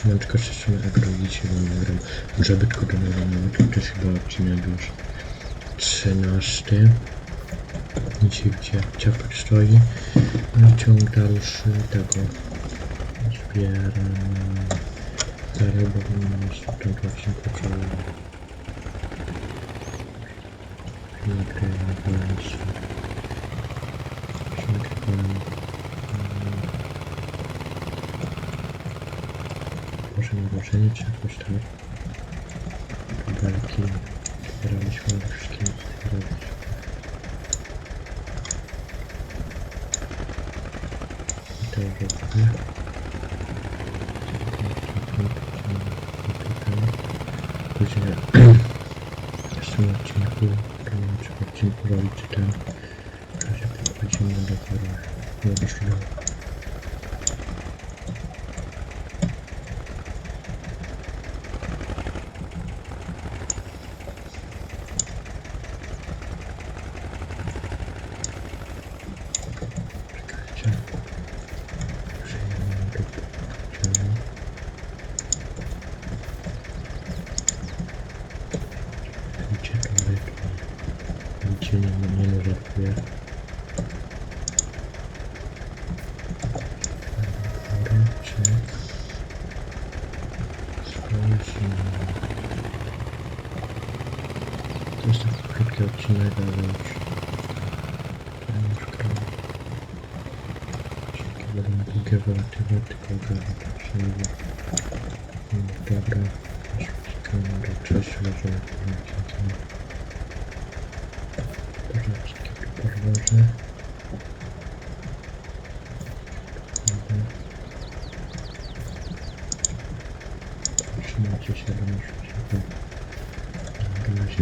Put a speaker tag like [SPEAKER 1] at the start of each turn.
[SPEAKER 1] Tylko jeszcze na agrowicie, bo nagram, do nagrania, to też chyba odcinek już 13. Dzisiaj gdzie ciapek stoi. No i ciąg dalszy tego zbieram dalej, bo mam w tym odcinku trzeba nagrywałem nagrywałem może narożenie czy jakoś tam belki zbieraliśmy nie robić i to robimy później w tym odcinku w odcinku robić ten w razie podchodzimy dopiero nie doszli do Czekajcie. Przyjemny do ciała. Gdzie to Długie wolatywy, tylko wszędzie. Dobra, cześć, leżą na Porzeczki tu podłożę. Trzymajcie się, do już